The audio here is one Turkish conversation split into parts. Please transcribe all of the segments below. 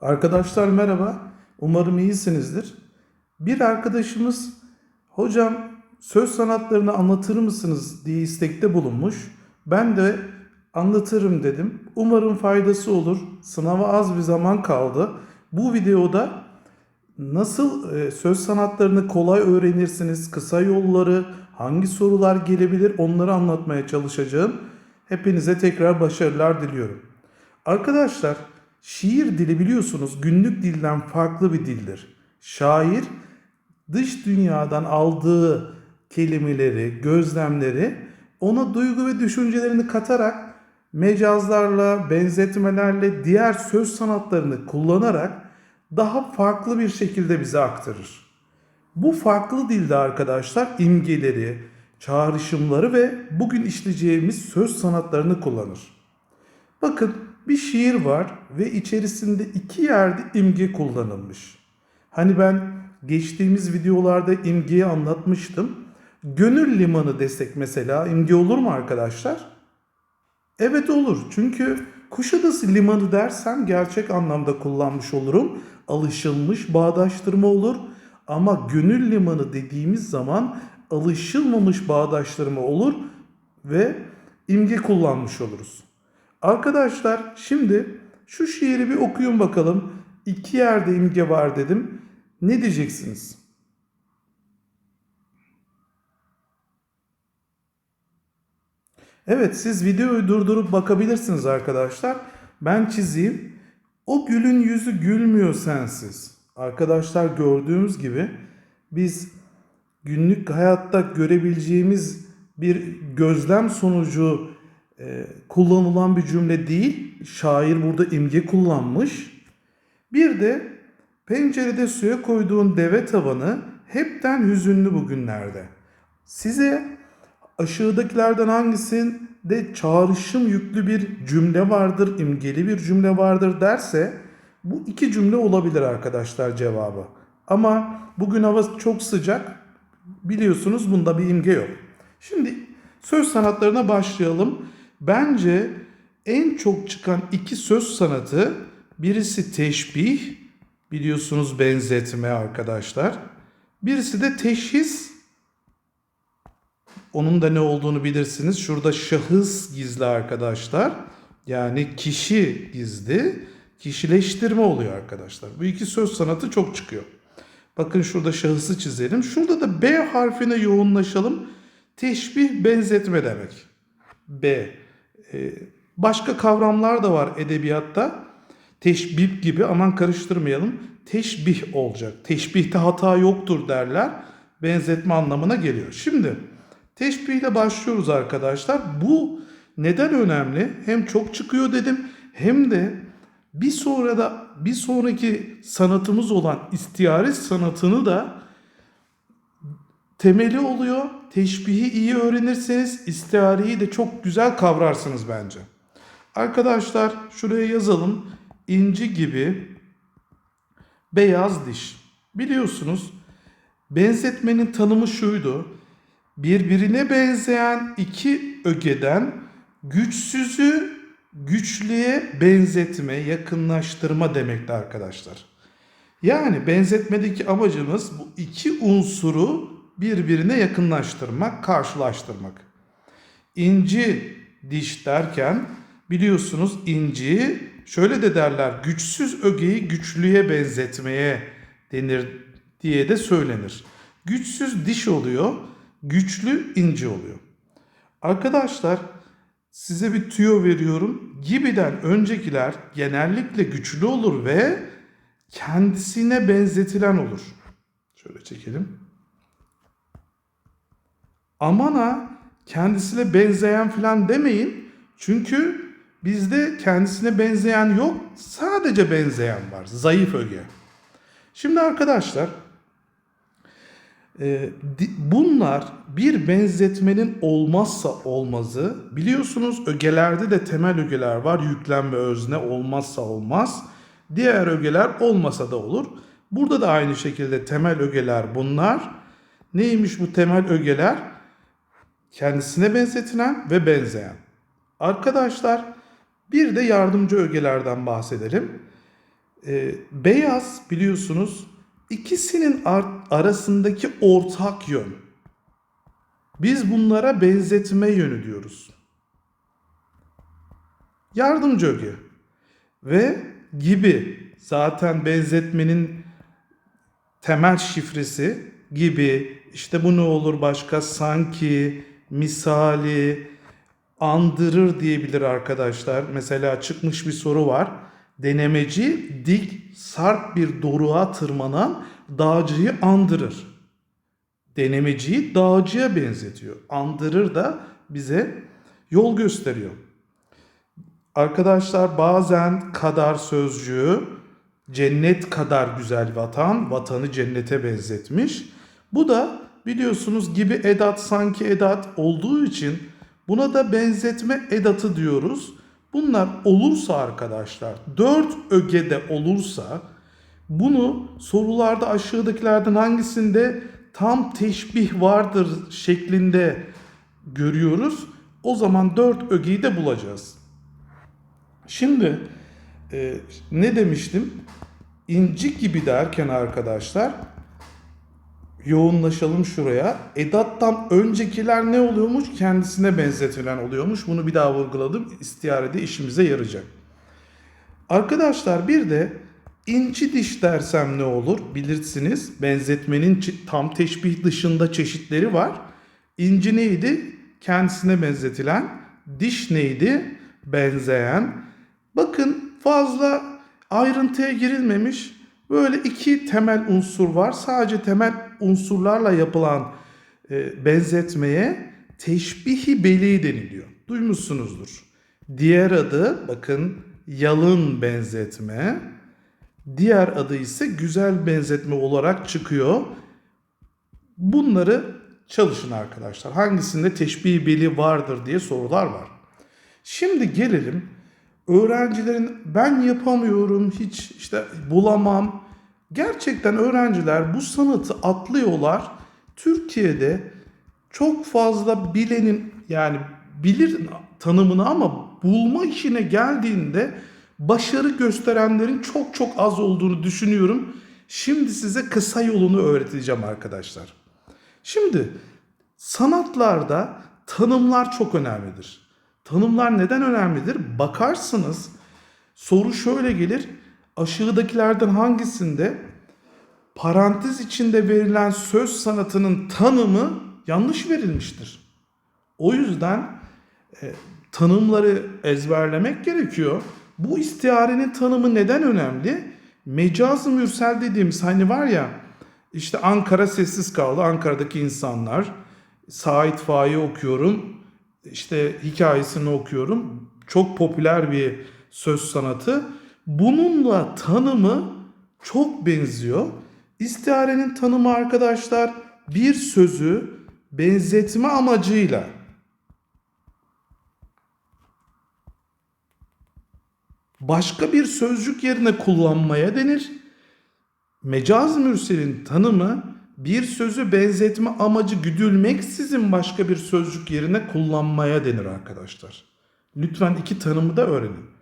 Arkadaşlar merhaba. Umarım iyisinizdir. Bir arkadaşımız hocam söz sanatlarını anlatır mısınız diye istekte bulunmuş. Ben de anlatırım dedim. Umarım faydası olur. Sınava az bir zaman kaldı. Bu videoda nasıl e, söz sanatlarını kolay öğrenirsiniz, kısa yolları, hangi sorular gelebilir onları anlatmaya çalışacağım. Hepinize tekrar başarılar diliyorum. Arkadaşlar şiir dili biliyorsunuz günlük dilden farklı bir dildir. Şair dış dünyadan aldığı kelimeleri, gözlemleri ona duygu ve düşüncelerini katarak mecazlarla, benzetmelerle, diğer söz sanatlarını kullanarak daha farklı bir şekilde bize aktarır. Bu farklı dilde arkadaşlar imgeleri, çağrışımları ve bugün işleyeceğimiz söz sanatlarını kullanır. Bakın bir şiir var ve içerisinde iki yerde imge kullanılmış. Hani ben geçtiğimiz videolarda imgeyi anlatmıştım. Gönül limanı desek mesela imge olur mu arkadaşlar? Evet olur. Çünkü Kuşadası limanı dersem gerçek anlamda kullanmış olurum. Alışılmış bağdaştırma olur. Ama gönül limanı dediğimiz zaman alışılmamış bağdaştırma olur ve imge kullanmış oluruz. Arkadaşlar şimdi şu şiiri bir okuyun bakalım. İki yerde imge var dedim. Ne diyeceksiniz? Evet siz videoyu durdurup bakabilirsiniz arkadaşlar. Ben çizeyim. O gülün yüzü gülmüyor sensiz. Arkadaşlar gördüğümüz gibi biz günlük hayatta görebileceğimiz bir gözlem sonucu e, kullanılan bir cümle değil. Şair burada imge kullanmış. Bir de pencerede suya koyduğun deve tavanı hepten hüzünlü bugünlerde. Size aşağıdakilerden hangisinde çağrışım yüklü bir cümle vardır, imgeli bir cümle vardır derse bu iki cümle olabilir arkadaşlar cevabı. Ama bugün hava çok sıcak. Biliyorsunuz bunda bir imge yok. Şimdi söz sanatlarına başlayalım. Bence en çok çıkan iki söz sanatı birisi teşbih, biliyorsunuz benzetme arkadaşlar. Birisi de teşhis. Onun da ne olduğunu bilirsiniz. Şurada şahıs gizli arkadaşlar. Yani kişi gizli. Kişileştirme oluyor arkadaşlar. Bu iki söz sanatı çok çıkıyor. Bakın şurada şahısı çizelim. Şurada da B harfine yoğunlaşalım. Teşbih benzetme demek. B. Ee, başka kavramlar da var edebiyatta. Teşbih gibi aman karıştırmayalım. Teşbih olacak. Teşbihte hata yoktur derler. Benzetme anlamına geliyor. Şimdi teşbihle başlıyoruz arkadaşlar. Bu neden önemli? Hem çok çıkıyor dedim hem de bir sonra da bir sonraki sanatımız olan istiyare sanatını da temeli oluyor. Teşbihi iyi öğrenirseniz istiareyi de çok güzel kavrarsınız bence. Arkadaşlar şuraya yazalım. İnci gibi beyaz diş. Biliyorsunuz benzetmenin tanımı şuydu. Birbirine benzeyen iki ögeden güçsüzü güçlüye benzetme, yakınlaştırma demekti arkadaşlar. Yani benzetmedeki amacımız bu iki unsuru birbirine yakınlaştırmak, karşılaştırmak. İnci diş derken biliyorsunuz inci şöyle de derler güçsüz ögeyi güçlüye benzetmeye denir diye de söylenir. Güçsüz diş oluyor, güçlü inci oluyor. Arkadaşlar size bir tüyo veriyorum. Gibiden öncekiler genellikle güçlü olur ve kendisine benzetilen olur. Şöyle çekelim. Aman ha kendisine benzeyen filan demeyin. Çünkü bizde kendisine benzeyen yok. Sadece benzeyen var. Zayıf öge. Şimdi arkadaşlar e, bunlar bir benzetmenin olmazsa olmazı. Biliyorsunuz ögelerde de temel ögeler var. Yüklem ve özne olmazsa olmaz. Diğer ögeler olmasa da olur. Burada da aynı şekilde temel ögeler bunlar. Neymiş bu temel ögeler? Kendisine benzetilen ve benzeyen. Arkadaşlar bir de yardımcı ögelerden bahsedelim. e, beyaz biliyorsunuz ikisinin ar- arasındaki ortak yön. Biz bunlara benzetme yönü diyoruz. Yardımcı öge ve gibi zaten benzetmenin temel şifresi gibi işte bu ne olur başka sanki misali andırır diyebilir arkadaşlar. Mesela çıkmış bir soru var. Denemeci dik sarp bir doruğa tırmanan dağcıyı andırır. Denemeciyi dağcıya benzetiyor. Andırır da bize yol gösteriyor. Arkadaşlar bazen kadar sözcüğü cennet kadar güzel vatan, vatanı cennete benzetmiş. Bu da biliyorsunuz gibi edat sanki edat olduğu için buna da benzetme edatı diyoruz. Bunlar olursa arkadaşlar, dört ögede olursa bunu sorularda aşağıdakilerden hangisinde tam teşbih vardır şeklinde görüyoruz. O zaman dört ögeyi de bulacağız. Şimdi e, ne demiştim? İnci gibi derken arkadaşlar yoğunlaşalım şuraya. Edattan öncekiler ne oluyormuş? Kendisine benzetilen oluyormuş. Bunu bir daha vurguladım. İstiharede işimize yarayacak. Arkadaşlar bir de inci diş dersem ne olur? Bilirsiniz benzetmenin tam teşbih dışında çeşitleri var. İnci neydi? Kendisine benzetilen. Diş neydi? Benzeyen. Bakın fazla ayrıntıya girilmemiş. Böyle iki temel unsur var. Sadece temel unsurlarla yapılan e, benzetmeye teşbihi beli deniliyor. Duymuşsunuzdur. Diğer adı bakın yalın benzetme. Diğer adı ise güzel benzetme olarak çıkıyor. Bunları çalışın arkadaşlar. Hangisinde teşbih beli vardır diye sorular var. Şimdi gelelim öğrencilerin ben yapamıyorum hiç işte bulamam. Gerçekten öğrenciler bu sanatı atlıyorlar. Türkiye'de çok fazla bilenin yani bilir tanımını ama bulma işine geldiğinde başarı gösterenlerin çok çok az olduğunu düşünüyorum. Şimdi size kısa yolunu öğreteceğim arkadaşlar. Şimdi sanatlarda tanımlar çok önemlidir. Tanımlar neden önemlidir? Bakarsınız soru şöyle gelir. Aşağıdakilerden hangisinde parantez içinde verilen söz sanatının tanımı yanlış verilmiştir? O yüzden e, tanımları ezberlemek gerekiyor. Bu istiarenin tanımı neden önemli? Mecaz-ı mürsel dediğimiz hani var ya işte Ankara sessiz kaldı. Ankara'daki insanlar Sait Faik'i okuyorum. işte hikayesini okuyorum. Çok popüler bir söz sanatı. Bununla tanımı çok benziyor. İstiarenin tanımı arkadaşlar bir sözü benzetme amacıyla başka bir sözcük yerine kullanmaya denir. Mecaz mürselin tanımı bir sözü benzetme amacı güdülmeksizin başka bir sözcük yerine kullanmaya denir arkadaşlar. Lütfen iki tanımı da öğrenin.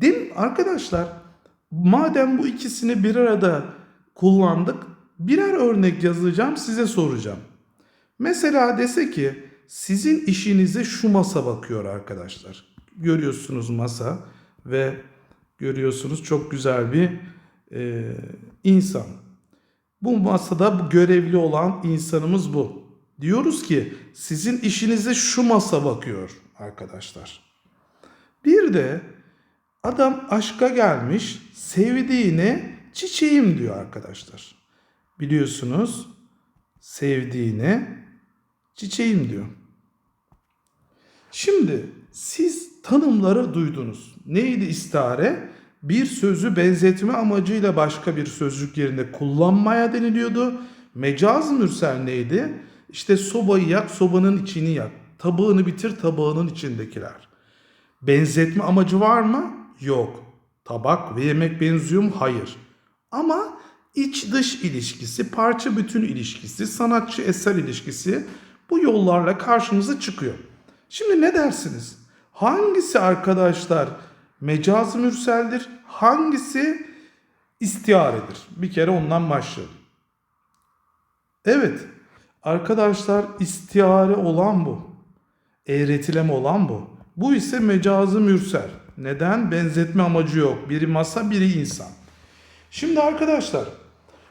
Din arkadaşlar madem bu ikisini bir arada kullandık birer örnek yazacağım size soracağım. Mesela dese ki sizin işinize şu masa bakıyor arkadaşlar. Görüyorsunuz masa ve görüyorsunuz çok güzel bir e, insan. Bu masada görevli olan insanımız bu. Diyoruz ki sizin işinize şu masa bakıyor arkadaşlar. Bir de adam aşka gelmiş sevdiğine çiçeğim diyor arkadaşlar. Biliyorsunuz sevdiğine çiçeğim diyor. Şimdi siz tanımları duydunuz. Neydi istare? Bir sözü benzetme amacıyla başka bir sözcük yerine kullanmaya deniliyordu. Mecaz mürsel neydi? İşte sobayı yak, sobanın içini yak. Tabağını bitir, tabağının içindekiler. Benzetme amacı var mı? Yok. Tabak ve yemek benziyor mu? Hayır. Ama iç dış ilişkisi, parça bütün ilişkisi, sanatçı eser ilişkisi bu yollarla karşımıza çıkıyor. Şimdi ne dersiniz? Hangisi arkadaşlar mecaz mürseldir? Hangisi istiaredir. Bir kere ondan başlayalım. Evet arkadaşlar istiare olan bu. Eğretileme olan bu. Bu ise mecazı mürsel. Neden? Benzetme amacı yok. Biri masa biri insan. Şimdi arkadaşlar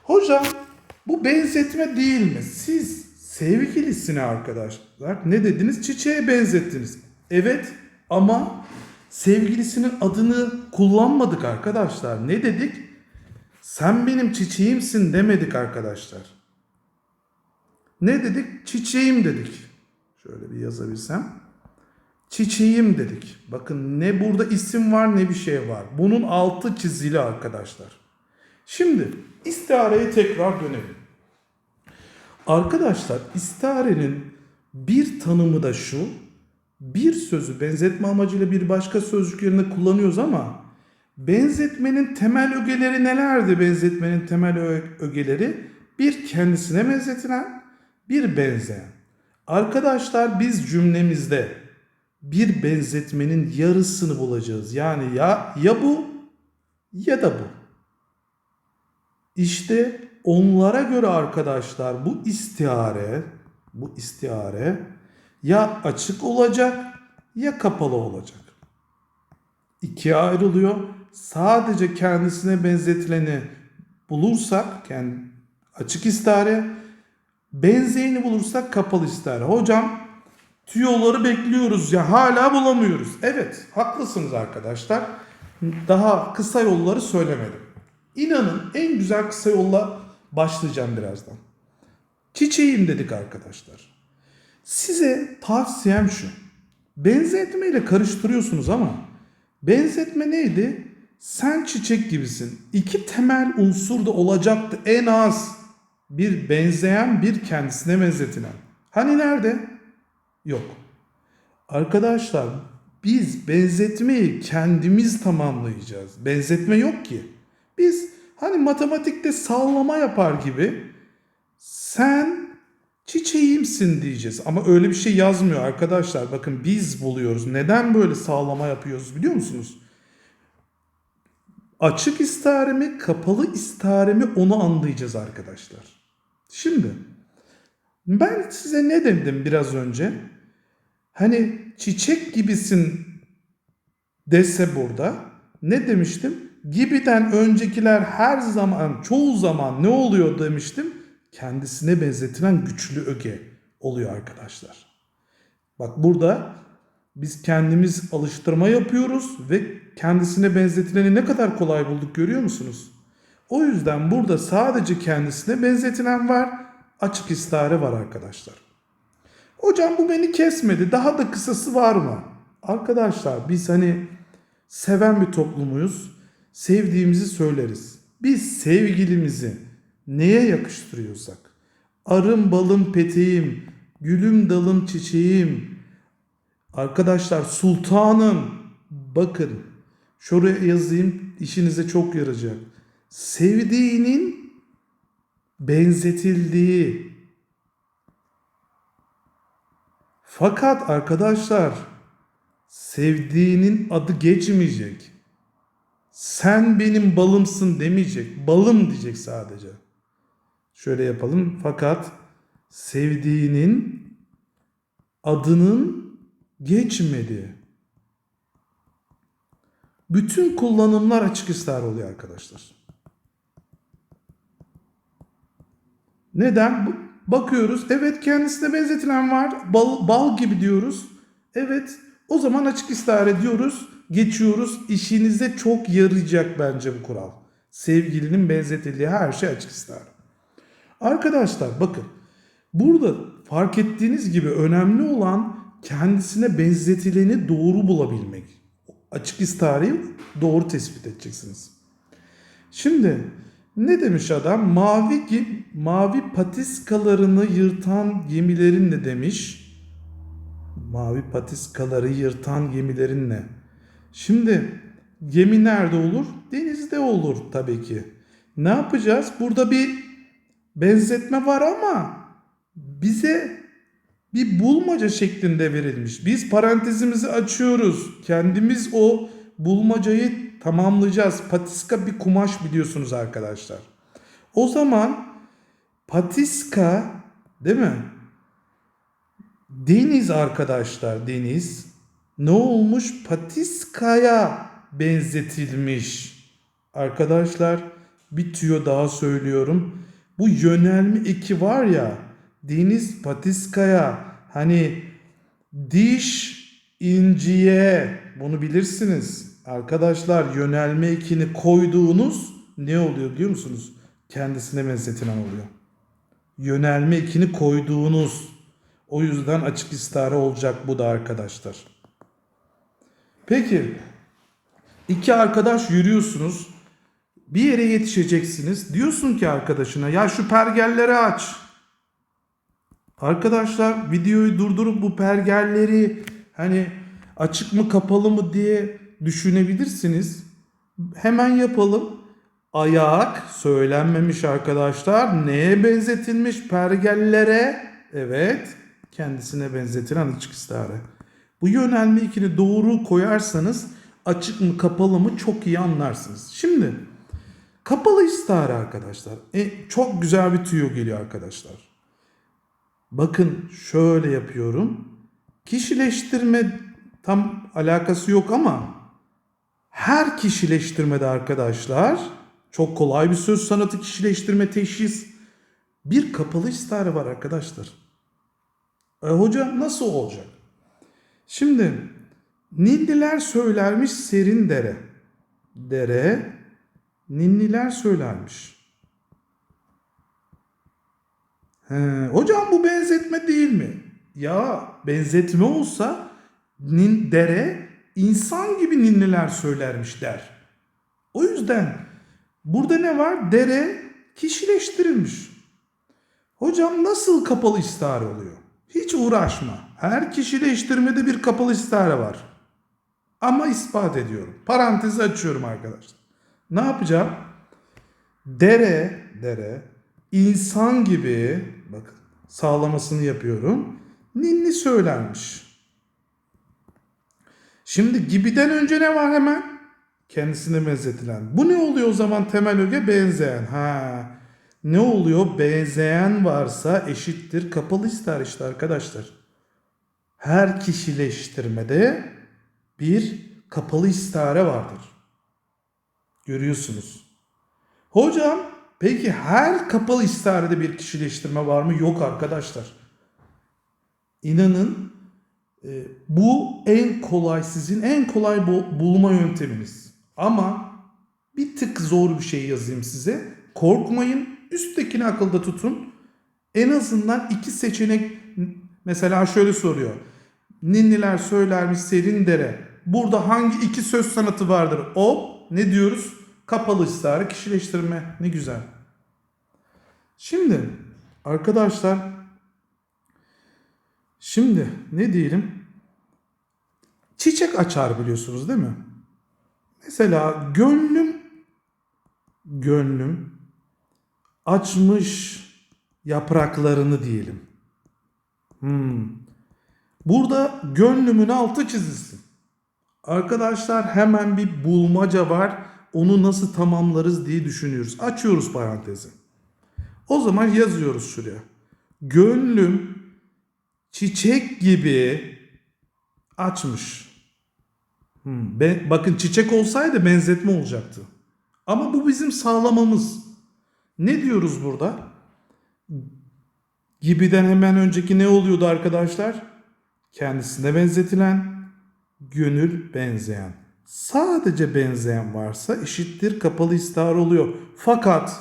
hocam bu benzetme değil mi? Siz sevgilisine arkadaşlar ne dediniz? Çiçeğe benzettiniz. Evet ama sevgilisinin adını kullanmadık arkadaşlar. Ne dedik? Sen benim çiçeğimsin demedik arkadaşlar. Ne dedik? Çiçeğim dedik. Şöyle bir yazabilsem. Çiçeğim dedik. Bakın ne burada isim var ne bir şey var. Bunun altı çizili arkadaşlar. Şimdi istiareye tekrar dönelim. Arkadaşlar istiarenin bir tanımı da şu. Bir sözü benzetme amacıyla bir başka sözcük yerine kullanıyoruz ama benzetmenin temel ögeleri nelerdi? Benzetmenin temel ögeleri bir kendisine benzetilen, bir benzeyen. Arkadaşlar biz cümlemizde bir benzetmenin yarısını bulacağız. Yani ya ya bu ya da bu. İşte onlara göre arkadaşlar bu istihare, bu istihare ya açık olacak ya kapalı olacak. İkiye ayrılıyor. Sadece kendisine benzetileni bulursak, yani açık istihare, benzeyeni bulursak kapalı istihare. Hocam tüyoları bekliyoruz ya hala bulamıyoruz. Evet haklısınız arkadaşlar. Daha kısa yolları söylemedim. İnanın en güzel kısa yolla başlayacağım birazdan. Çiçeğim dedik arkadaşlar. Size tavsiyem şu. Benzetme ile karıştırıyorsunuz ama benzetme neydi? Sen çiçek gibisin. İki temel unsur da olacaktı en az. Bir benzeyen bir kendisine benzetilen. Hani nerede? Yok. Arkadaşlar biz benzetmeyi kendimiz tamamlayacağız. Benzetme yok ki. Biz hani matematikte sallama yapar gibi sen çiçeğimsin diyeceğiz. Ama öyle bir şey yazmıyor arkadaşlar. Bakın biz buluyoruz. Neden böyle sağlama yapıyoruz biliyor musunuz? Açık istare mi, kapalı istare mi onu anlayacağız arkadaşlar. Şimdi ben size ne dedim biraz önce? Hani çiçek gibisin dese burada ne demiştim? Gibiden öncekiler her zaman çoğu zaman ne oluyor demiştim? Kendisine benzetilen güçlü öge oluyor arkadaşlar. Bak burada biz kendimiz alıştırma yapıyoruz ve kendisine benzetileni ne kadar kolay bulduk görüyor musunuz? O yüzden burada sadece kendisine benzetilen var, açık istare var arkadaşlar. Hocam bu beni kesmedi. Daha da kısası var mı? Arkadaşlar biz hani seven bir toplumuyuz. Sevdiğimizi söyleriz. Biz sevgilimizi neye yakıştırıyorsak. Arım balım peteğim, gülüm dalım çiçeğim. Arkadaşlar sultanım bakın şuraya yazayım işinize çok yarayacak. Sevdiğinin benzetildiği Fakat arkadaşlar sevdiğinin adı geçmeyecek. Sen benim balımsın demeyecek. Balım diyecek sadece. Şöyle yapalım. Fakat sevdiğinin adının geçmedi. Bütün kullanımlar açık ister oluyor arkadaşlar. Neden? Bakıyoruz. Evet kendisine benzetilen var. Bal, bal gibi diyoruz. Evet. O zaman açık istihare diyoruz. Geçiyoruz. İşinize çok yarayacak bence bu kural. Sevgilinin benzetildiği her şey açık istihare. Arkadaşlar bakın. Burada fark ettiğiniz gibi önemli olan kendisine benzetileni doğru bulabilmek. Açık istihareyi doğru tespit edeceksiniz. Şimdi ne demiş adam? Mavi mavi patiskalarını yırtan gemilerin ne demiş? Mavi patiskaları yırtan gemilerin ne? Şimdi gemi nerede olur? Denizde olur tabii ki. Ne yapacağız? Burada bir benzetme var ama bize bir bulmaca şeklinde verilmiş. Biz parantezimizi açıyoruz. Kendimiz o bulmacayı tamamlayacağız. Patiska bir kumaş biliyorsunuz arkadaşlar. O zaman patiska değil mi? Deniz arkadaşlar deniz ne olmuş? Patiskaya benzetilmiş. Arkadaşlar bir tüyo daha söylüyorum. Bu yönelme eki var ya deniz patiskaya hani diş inciye bunu bilirsiniz. Arkadaşlar yönelme ekini koyduğunuz ne oluyor biliyor musunuz? Kendisine benzetilen oluyor. Yönelme ekini koyduğunuz o yüzden açık istare olacak bu da arkadaşlar. Peki iki arkadaş yürüyorsunuz. Bir yere yetişeceksiniz. Diyorsun ki arkadaşına ya şu pergelleri aç. Arkadaşlar videoyu durdurup bu pergelleri hani açık mı kapalı mı diye düşünebilirsiniz. Hemen yapalım. Ayak söylenmemiş arkadaşlar. Neye benzetilmiş? Pergellere. Evet. Kendisine benzetilen açık istare. Bu yönelme ikini doğru koyarsanız açık mı kapalı mı çok iyi anlarsınız. Şimdi kapalı istare arkadaşlar. E, çok güzel bir tüyo geliyor arkadaşlar. Bakın şöyle yapıyorum. Kişileştirme tam alakası yok ama her kişileştirmede arkadaşlar çok kolay bir söz sanatı kişileştirme teşhis bir kapalı istare var arkadaşlar. E, hocam nasıl olacak? Şimdi ninniler söylermiş serin dere. Dere ninniler söylermiş. He, hocam bu benzetme değil mi? Ya benzetme olsa nin, dere insan gibi ninniler söylermiş der. O yüzden burada ne var? Dere kişileştirilmiş. Hocam nasıl kapalı istare oluyor? Hiç uğraşma. Her kişileştirmede bir kapalı istare var. Ama ispat ediyorum. Parantezi açıyorum arkadaşlar. Ne yapacağım? Dere, dere, insan gibi, bakın sağlamasını yapıyorum. Ninni söylenmiş. Şimdi gibiden önce ne var hemen? Kendisine benzetilen. Bu ne oluyor o zaman temel öge? Benzeyen. Ha. Ne oluyor? Benzeyen varsa eşittir. Kapalı ister işte arkadaşlar. Her kişileştirmede bir kapalı istare vardır. Görüyorsunuz. Hocam peki her kapalı istarede bir kişileştirme var mı? Yok arkadaşlar. İnanın bu en kolay sizin en kolay bu- bulma yönteminiz. Ama bir tık zor bir şey yazayım size. Korkmayın. Üsttekini akılda tutun. En azından iki seçenek mesela şöyle soruyor. Ninniler söylermiş serin dere. Burada hangi iki söz sanatı vardır? O ne diyoruz? Kapalı istare kişileştirme. Ne güzel. Şimdi arkadaşlar şimdi ne diyelim? Çiçek açar biliyorsunuz değil mi? Mesela gönlüm gönlüm açmış yapraklarını diyelim. Hmm. Burada gönlümün altı çizilsin. Arkadaşlar hemen bir bulmaca var. Onu nasıl tamamlarız diye düşünüyoruz. Açıyoruz parantezi. O zaman yazıyoruz şuraya. Gönlüm çiçek gibi açmış. Hmm, be- bakın çiçek olsaydı benzetme olacaktı. Ama bu bizim sağlamamız. Ne diyoruz burada? Gibiden hemen önceki ne oluyordu arkadaşlar? Kendisine benzetilen, gönül benzeyen. Sadece benzeyen varsa eşittir kapalı istihar oluyor. Fakat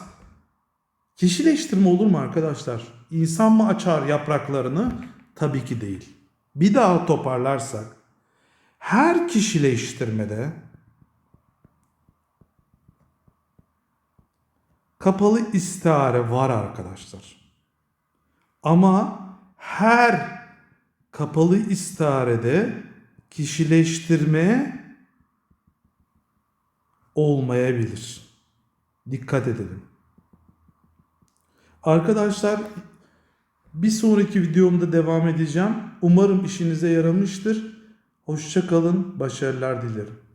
kişileştirme olur mu arkadaşlar? İnsan mı açar yapraklarını? Tabii ki değil. Bir daha toparlarsak her kişileştirmede kapalı istihare var arkadaşlar. Ama her kapalı istiharede kişileştirme olmayabilir. Dikkat edelim. Arkadaşlar bir sonraki videomda devam edeceğim. Umarım işinize yaramıştır. Hoşça kalın, başarılar dilerim.